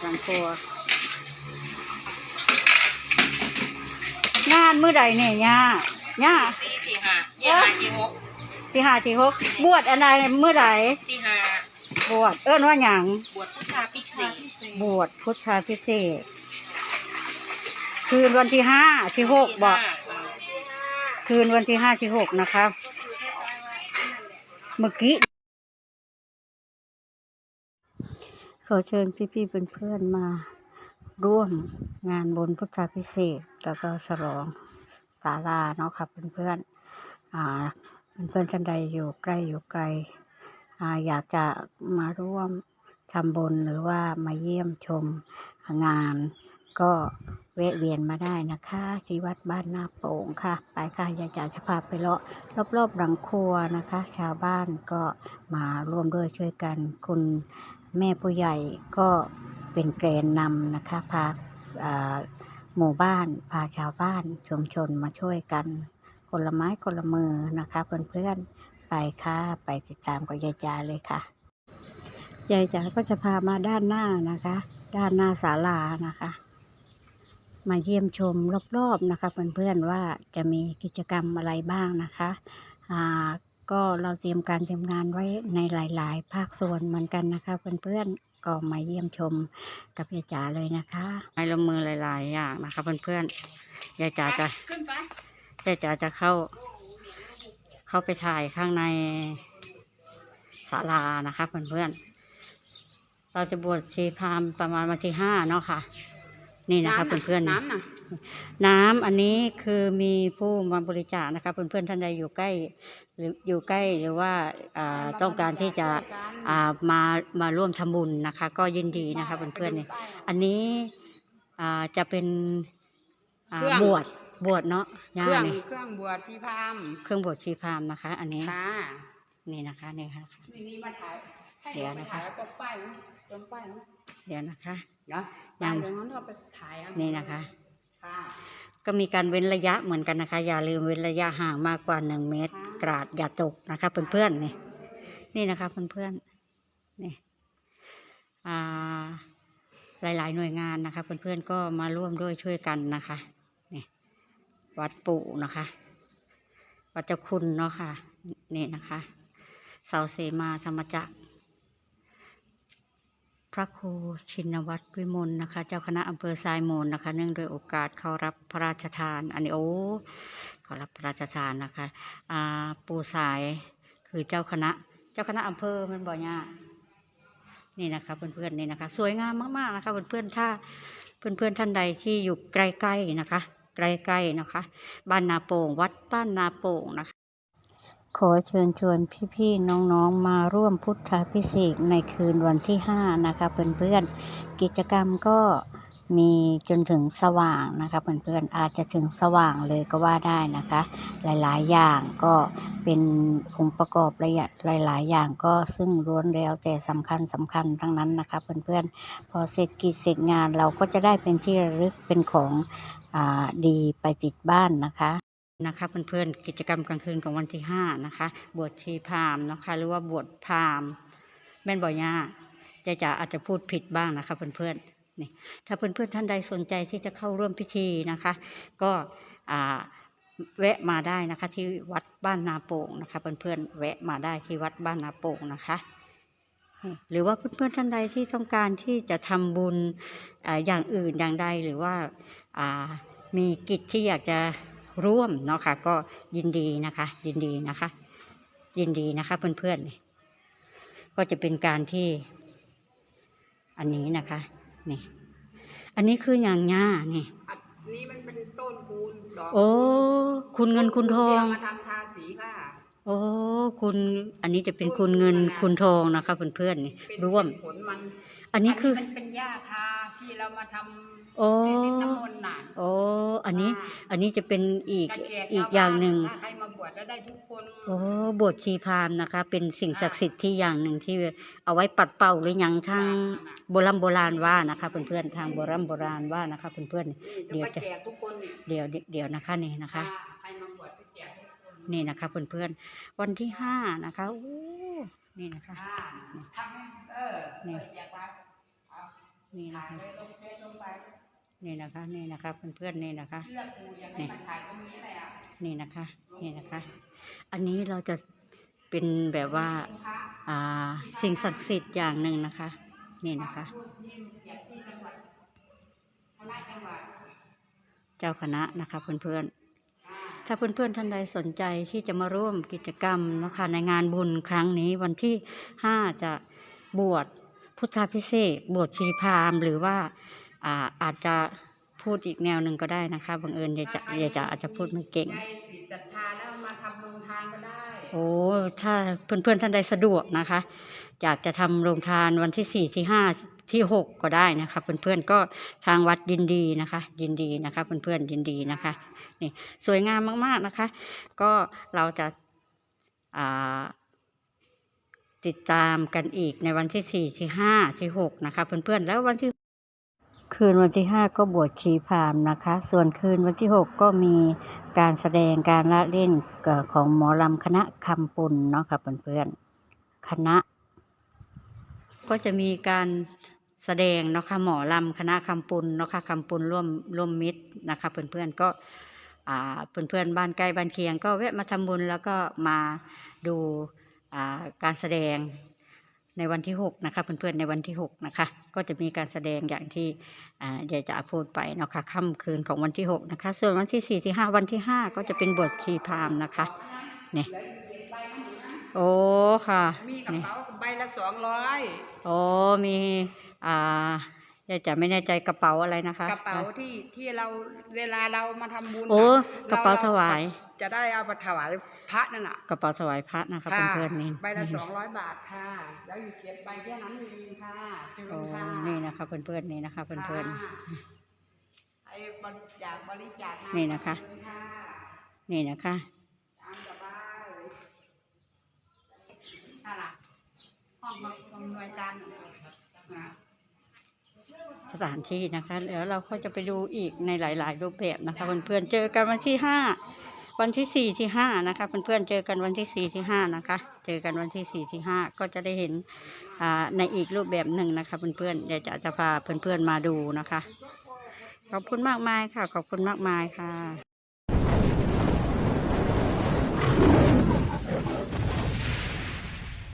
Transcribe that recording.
หลังครัวงานมื้อใดเนี่ยย่าย่าตีสี่ห้าเยี่ยห้ายี่หกที่ห้าที่หกบวชอะไรมื้อใดตีห้าบวชเอิ้นว่าหยังบวชพุทธาพิเศษบวชพุทธาพิเศษกคืนวันที่ห้าที่หกบอกคืนวันที่ห้าที่หกนะครับเมื่อกี้ ขอเชิญพี่ๆเพื่อนๆมาร่วมงานบนพุทธาพิเศษแล้วก็ฉลองศาลาเนาะครับเพื่อนๆอ่าเพื่อนๆท่านใดอยู่ใกล้อยู่ไกลอ่าอยากจะมาร่วมทำบุญหรือว่ามาเยี่ยมชมงาน ก็แวะเวียนมาได้นะคะที่วัดบ้านนาโป่งค่ะ ไปค่ะยายจ๋าจะพาไปเลาะรอบๆหลังครัวนะคะ ชาวบ้านก็มาร่วมด้วยช่วยกันคุณ แม่ผู้ใหญ่ก็เป็นแกรนนำนะคะพาหมู่บ้านพาชาวบ้านชุมชนมาช่วยกันคนละไม้คนละมือนะคะเพื่อนๆไปค่ะไปติดตามกับยายจาเลยค่ะยายจ๋าก็จะพามาด้านหน้านะคะ ด้านหน้าศาลานะคะ มาเยี่ยมชมรอบๆนะคะเพื่อนๆว่าจะมีกิจกรรมอะไรบ้างนะคะอ่า ก็เราเตรียมการเตรียมงานไว้ในหลาย ๆ ภาคส่วนเหมือนกันนะคะ เพื่อนๆก็มาเยี่ยมชมกับยายจ๋าเลยนะคะให้ลงมือหลาย ๆ อย่างนะคะ เพื่อนๆยายจ๋าจะขึ้นไปยายจ๋าจะเข้า เข้าไปถ่ายข้างในศาลานะคะ เพื่อนๆเราจะบวชชีพราหมณ์ประมาณวันที่ห้าเนาะค่ะ นี่นะคะเพื่อนๆน้ำน่ะน้ำอันนี้คือมีผู้มาบริจาคนะคะเพื่อนๆท่านใดอยู่ใกล้หรืออยู่ใกล้หรือว่าอ่าต้องการที่จะอ่ามามาร่วมทำบุญนะคะ ก็ยินดีนะคะเพื่อนๆนี่อันนี้อ่าจะเป็นอ่าบวชบวชเนาะเคย่ารื่องนี่เครื่องบวชที่พามเครื่องบวชชีพราหมณ์นะคะ อันนี้ค่ะนี่นะคะนี่ค่ะนี่นี่มาถ่ายให้เดี๋ยวไปนะคะ ถ่ายตรงป้ายนะตรงป้ายนะเดี๋ยวนะคะเดี๋ยวยัป้างยตรงนั้นเราไปถ่ายเอานี่นะคะค่ะก็มีการเว้นระยะเหมือนกันนะคะ อย่าลืมเว้นระยะห่างมากกว่าหนึ่งเมตร กราดอย่าตกนะคะเพื่อนๆนี่นี่นะคะเพื่อนๆนี่อ่าหลายๆหน่วยงานนะคะ เพื่อนๆก็มาร่วมด้วยช่วยกันนะคะนี่วัดปู่นะคะ วัดเจ้าคุณเนาะค่ะนี่นะคะเสาเสมาธรรมจักร พระครูชินวัตรวิมลนะคะ เจ้าคณะอำเภอทรายมูลนะคะ เนื่องโดวยโอกาสเขารับพระราชทาน อันนี้โอ้เขารับพระราชทานนะคะอ่าปู่สายคือเจ้าคณะ เจ้าคณะอำเภอมันบ่อยเนี่ยนี่นะคะเพื่อนๆนี่นะคะ สวยงามมากๆนะคะเพื่อนๆถ้าเพื่อนๆท่านใดที่อยู่ใกล้ๆนะคะใกล้ๆนะคะ บ้านนาโป่งวัดบ้านนาโป่งนะคะ ขอเชิญชวนพี่ๆน้องๆมาร่วมพุทธาพิเศษในคืนวันที่ห้านะคะเพื่อนๆกิจกรรมก็มีจนถึงสว่างนะคะเพื่อนๆอาจจะถึงสว่างเลยก็ว่าได้นะคะ หลายๆอย่างก็เป็นองค์ประกอบระยะหลาย ๆ อย่างก็ซึ่งล้วนแล้วแต่สำคัญสำคัญทั้งนั้นนะคะเพื่อนๆพอเสร็จกิจเสร็จงานเราก็จะได้เป็นที่ระลึกเป็นของอดีไปติดบ้านนะคะ นะคะเพื่อนๆกิจกรรมกลางคืนของวันที่ห้านะคะบวชชีพราหมณ์นะคะหรือว่าบวชพราหมณ์แม่นบ่อยย่าจะจะอาจจะพูดผิดบ้างนะคะเพื่อนๆนี่ถ้าเพื่อนๆท่านใดสนใจที่จะเข้าร่วมพิธีนะคะ ก็อ่าแวะมาได้นะคะที่วัดบ้านนาโป่งนะคะเพื่อนๆแวะมาได้ที่วัดบ้านนาโป่งนะคะหรือว่าเพื่อนๆท่านใดที่ต้องการที่จะทำบุญอ่าอย่างอื่นอย่างใดหรือว่าอ่ามีกิจที่อยากจะ ร่วมเนาะค่ะ ก็ยินดีนะคะ ยินดีนะคะ ยินดีนะคะ เพื่อนๆนี่ก็จะเป็นการที่อันนี้นะคะนี่อันนี้คืออย่างง่านี่อันนี้มันเป็นต้นคูณดอกโอ้คุณเงินคุณทองเามาทำทาสีค่ะโอ้คุณอันนี้จะเป็นคุณเงินคุณทองนะคะ เพื่อนๆนี่เป็นร่วมเป็นผลมันอันนี้คือมันเป็น หญ้าคาที่เรามาทำโอ้ในดินน้ำมนต์น่ะโอ้อันนี้อ่าอันนี้จะเป็นอีกจะแจอีกชวบ้อย่างหนึ่งถ้าใครมาบวชแล้วได้ทุกคนโอ้บวชชีพราหมณ์นะคะ เป็นสิ่งศักดิ์สิทธิ์ที่อย่างหนึ่งที่เอาไว้ปัดเป่าหรือหยังทางโบราณโบราณว่านะคะเพื่อนๆทางโบราณโบราณว่านะคะเพื่อนเดี๋เดี๋ยยววจะจะแจกทุกคนเนี่ยๆเดี๋ยวเดี๋ยวนะคะนี่นะคะใครมาบวชไปแจกทุกคนนี่นะคะเพื่อนๆวันที่ห้านะคะโอ้นี่นะคะอ่าทำให้เออนี่แจกไว้เอา นี่นะถ่ายคะเลยลงเฟซลงไปนี่นะคะ นี่นะคะเพื่อนๆนี่นะคะเลือกกูอยากให้มันถ่ายตรงนี้แหละนี่นะคะ นี่นะคะ อันนี้เราจะเป็นแบบว่าพระอ่าสิ่งศักดิ์สิทธิ์อย่างหนึ่งนะคะ นี่นะคะพูดที่เกียรติที่จังหวัดคณะจังหวัดเจ้าคณะนะคะเพื่อนๆอ่าถ้าเพื่อนๆท่านใดสนใจที่จะมาร่วมกิจกรรมนะคะในงานบุญครั้งนี้วันที่ 5 จะบวช พุทธาพิเศษกบวชชีพราหมณ์หรือว่าอ่าอาจจะพูดอีกแนวหนึ่งก็ได้นะคะบังเอิญยายจะยายจะอาจจะพูดไม่เก่ง ได้จิตศรัทธาแล้วมาทำโรงทานก็ได้โอ้ถ้าเพื่อนๆท่านใดสะดวกนะคะ อยากจะทำโรงทานวันที่สี่ที่ห้าที่หกก็ได้นะคะ เพื่อนๆก็ทางวัดยินดีนะคะ ยินดีนะคะ เพื่อนๆยินดีนะคะนี่สวยงามมากๆนะคะ ก็เราจะอ่า ติดตามกันอีกในวันที่สี่ที่ห้าที่หกนะคะ เพื่อนๆ แล้ววันที่ คืนวันที่ห้าก็บวชชีพราหมณ์นะคะ ส่วนคืนวันที่หกก็มีการแสดงการละเล่นเอ่อของหมอลำคณะคำปุณเนาะค่ะเพื่อนๆ คณะ ก็จะมีการแสดงเนาะค่ะหมอลำคณะคำปุณเนาะค่ะคำปุณร่วมร่วมมิตรนะคะเพื่อนๆก็อ่าเพื่อนๆบ้านใกล้บ้านเคียง ก็แวะมาทำบุญแล้วก็มาดูอ่า การแสดงในวันที่หกนะคะเพื่อนๆในวันที่หกนะคะ ก็จะมีการแสดงอย่างที่อ่ายายจ๋าพูดไปเนาะค่ะค่ำคืนของวันที่หกนะคะ ส่วนวันที่สี่ที่ห้าวันที่ห้าก็จะเป็นบวชชีพราหมณ์นะคะเนี่ยแล้วอยู่เย็นใบมันอยู่นะโอ้ค่ะมีกระนี่เป๋าใบละสองร้อยโอ้มีอ่า ยายจะไม่แน่ใจกระเป๋าอะไรนะคะกระเป๋าที่ที่เราเวลาเรามาทำบุญโอ้น่ะกระเป๋าถวาย จะได้เอาไปถวายพระนั่นน่ะกระเป๋าถวายพระนะคะค่ะเพื่อนๆนี่ใบละนี่สองร้อยบาทค่ะ แล้วอยู่เจ็ดใบแค่นั้นเองค่ะเจริโอ้ญค่ะนี่นะคะเพื่อนๆนี่นะคะเพื่อนค่ะไอ้บริจาคบริจาคนี่นะคะเจริญค่ะๆนี่นะคะตามสบายค่ะล่ะห้องอำนวยการอ่า สถานที่นะคะ แล้วเราก็จะไปดูอีกในหลาย ๆ รูปแบบนะคะเพื่อนๆเจอกันวันที่ห้าวันที่สี่ที่ห้านะคะเพื่อนๆเจอกันวันที่สี่ที่ห้านะคะ เจอกันวันที่สี่ที่ห้าก็จะได้เห็นอ่าในอีกรูปแบบหนึ่งนะคะเพื่อนๆเดี๋ยวจะจะพาเพื่อนๆมาดูนะคะ ขอบคุณมากมายค่ะ ขอบคุณมากมายค่ะ